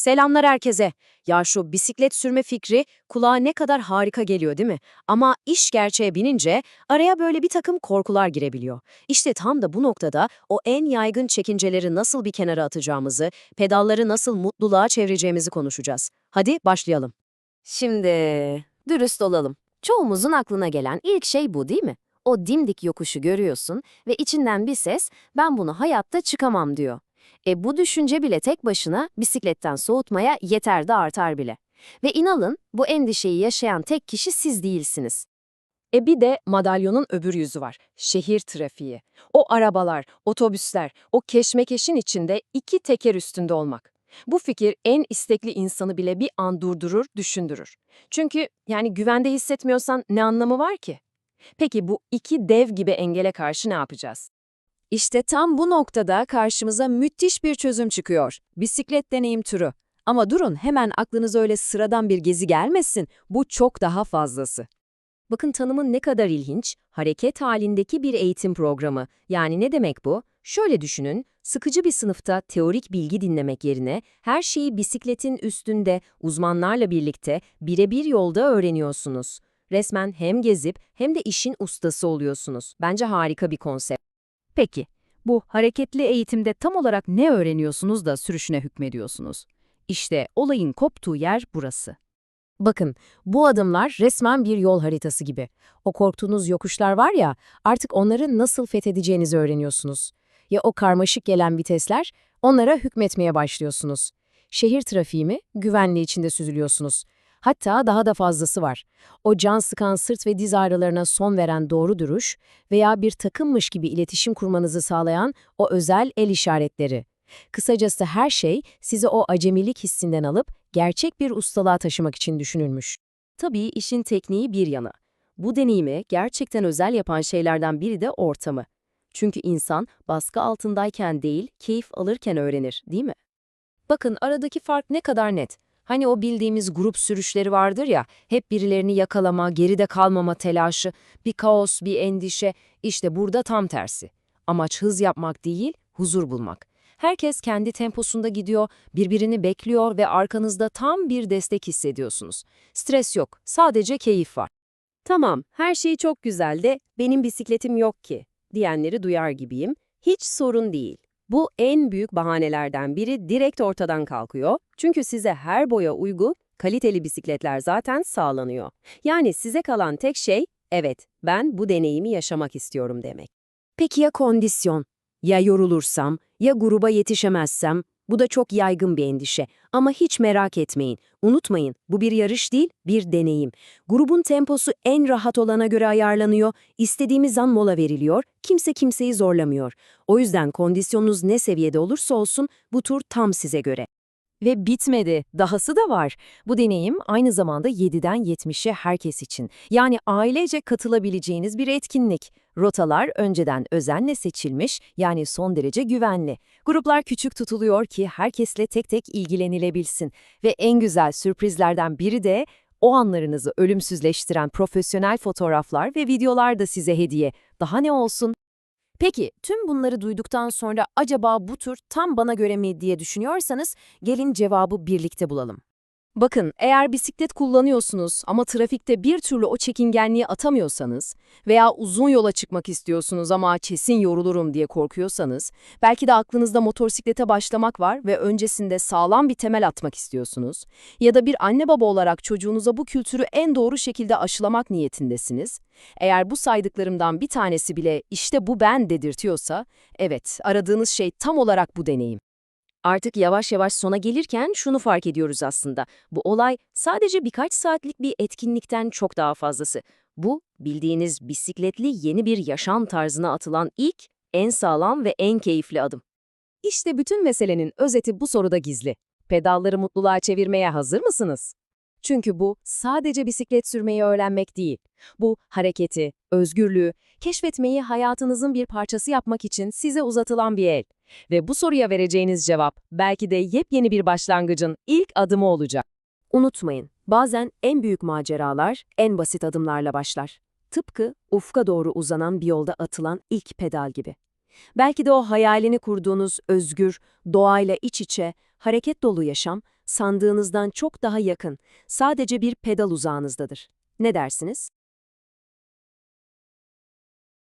Selamlar herkese. Ya şu bisiklet sürme fikri kulağa ne kadar harika geliyor değil mi? Ama iş gerçeğe binince araya böyle bir takım korkular girebiliyor. İşte tam da bu noktada o en yaygın çekinceleri nasıl bir kenara atacağımızı, pedalları nasıl mutluluğa çevireceğimizi konuşacağız. Hadi başlayalım. Şimdi dürüst olalım. Çoğumuzun aklına gelen ilk şey bu değil mi? O dimdik yokuşu görüyorsun ve içinden bir ses ben bunu hayatta çıkamam diyor. E bu düşünce bile tek başına bisikletten soğutmaya yeter de artar bile. Ve inanın bu endişeyi yaşayan tek kişi siz değilsiniz. E bir de madalyonun öbür yüzü var. Şehir trafiği. O arabalar, otobüsler, o keşmekeşin içinde iki teker üstünde olmak. Bu fikir en istekli insanı bile bir an durdurur, düşündürür. Çünkü yani güvende hissetmiyorsan ne anlamı var ki? Peki bu iki dev gibi engele karşı ne yapacağız? İşte tam bu noktada karşımıza müthiş bir çözüm çıkıyor. Bisiklet deneyim turu. Ama durun hemen aklınıza öyle sıradan bir gezi gelmesin. Bu çok daha fazlası. Bakın tanımın ne kadar ilginç. Hareket halindeki bir eğitim programı. Yani ne demek bu? Şöyle düşünün, sıkıcı bir sınıfta teorik bilgi dinlemek yerine her şeyi bisikletin üstünde uzmanlarla birlikte birebir yolda öğreniyorsunuz. Resmen hem gezip hem de işin ustası oluyorsunuz. Bence harika bir konsept. Peki, bu hareketli eğitimde tam olarak ne öğreniyorsunuz da sürüşüne hükmediyorsunuz? İşte olayın koptuğu yer burası. Bakın, bu adımlar resmen bir yol haritası gibi. O korktuğunuz yokuşlar var ya, artık onları nasıl fethedeceğinizi öğreniyorsunuz. Ya o karmaşık gelen vitesler, onlara hükmetmeye başlıyorsunuz. Şehir trafiği mi, güvenli içinde süzülüyorsunuz. Hatta daha da fazlası var. O can sıkan sırt ve diz ağrılarına son veren doğru duruş veya bir takımmış gibi iletişim kurmanızı sağlayan o özel el işaretleri. Kısacası her şey sizi o acemilik hissinden alıp gerçek bir ustalığa taşımak için düşünülmüş. Tabii işin tekniği bir yana. Bu deneyimi gerçekten özel yapan şeylerden biri de ortamı. Çünkü insan baskı altındayken değil, keyif alırken öğrenir, değil mi? Bakın aradaki fark ne kadar net. Hani o bildiğimiz grup sürüşleri vardır ya, hep birilerini yakalama, geride kalmama telaşı, bir kaos, bir endişe. İşte burada tam tersi. Amaç hız yapmak değil, huzur bulmak. Herkes kendi temposunda gidiyor, birbirini bekliyor ve arkanızda tam bir destek hissediyorsunuz. Stres yok, sadece keyif var. Tamam, her şey çok güzel de benim bisikletim yok ki diyenleri duyar gibiyim. Hiç sorun değil. Bu en büyük bahanelerden biri direkt ortadan kalkıyor. Çünkü size her boya uygu, kaliteli bisikletler zaten sağlanıyor. Yani size kalan tek şey, evet ben bu deneyimi yaşamak istiyorum demek. Peki ya kondisyon? Ya yorulursam, ya gruba yetişemezsem? Bu da çok yaygın bir endişe. Ama hiç merak etmeyin. Unutmayın, bu bir yarış değil, bir deneyim. Grubun temposu en rahat olana göre ayarlanıyor, istediğimiz an mola veriliyor, kimse kimseyi zorlamıyor. O yüzden kondisyonunuz ne seviyede olursa olsun bu tur tam size göre. Ve bitmedi, dahası da var. Bu deneyim aynı zamanda 7'den 70'e herkes için. Yani ailece katılabileceğiniz bir etkinlik. Rotalar önceden özenle seçilmiş, yani son derece güvenli. Gruplar küçük tutuluyor ki herkesle tek tek ilgilenilebilsin. Ve en güzel sürprizlerden biri de o anlarınızı ölümsüzleştiren profesyonel fotoğraflar ve videolar da size hediye. Daha ne olsun? Peki, tüm bunları duyduktan sonra acaba bu tur tam bana göre mi diye düşünüyorsanız gelin cevabı birlikte bulalım. Bakın, eğer bisiklet kullanıyorsunuz ama trafikte bir türlü o çekingenliği atamıyorsanız veya uzun yola çıkmak istiyorsunuz ama kesin yorulurum diye korkuyorsanız, belki de aklınızda motosiklete başlamak var ve öncesinde sağlam bir temel atmak istiyorsunuz ya da bir anne baba olarak çocuğunuza bu kültürü en doğru şekilde aşılamak niyetindesiniz. Eğer bu saydıklarımdan bir tanesi bile işte bu ben dedirtiyorsa, evet aradığınız şey tam olarak bu deneyim. Artık yavaş yavaş sona gelirken şunu fark ediyoruz aslında. Bu olay sadece birkaç saatlik bir etkinlikten çok daha fazlası. Bu, bildiğiniz bisikletli yeni bir yaşam tarzına atılan ilk, en sağlam ve en keyifli adım. İşte bütün meselenin özeti bu soruda gizli. Pedalları mutluluğa çevirmeye hazır mısınız? Çünkü bu sadece bisiklet sürmeyi öğrenmek değil. Bu hareketi, özgürlüğü, keşfetmeyi hayatınızın bir parçası yapmak için size uzatılan bir el. Ve bu soruya vereceğiniz cevap belki de yepyeni bir başlangıcın ilk adımı olacak. Unutmayın, bazen en büyük maceralar en basit adımlarla başlar. Tıpkı ufka doğru uzanan bir yolda atılan ilk pedal gibi. Belki de o hayalini kurduğunuz özgür, doğayla iç içe, hareket dolu yaşam sandığınızdan çok daha yakın, sadece bir pedal uzağınızdadır. Ne dersiniz?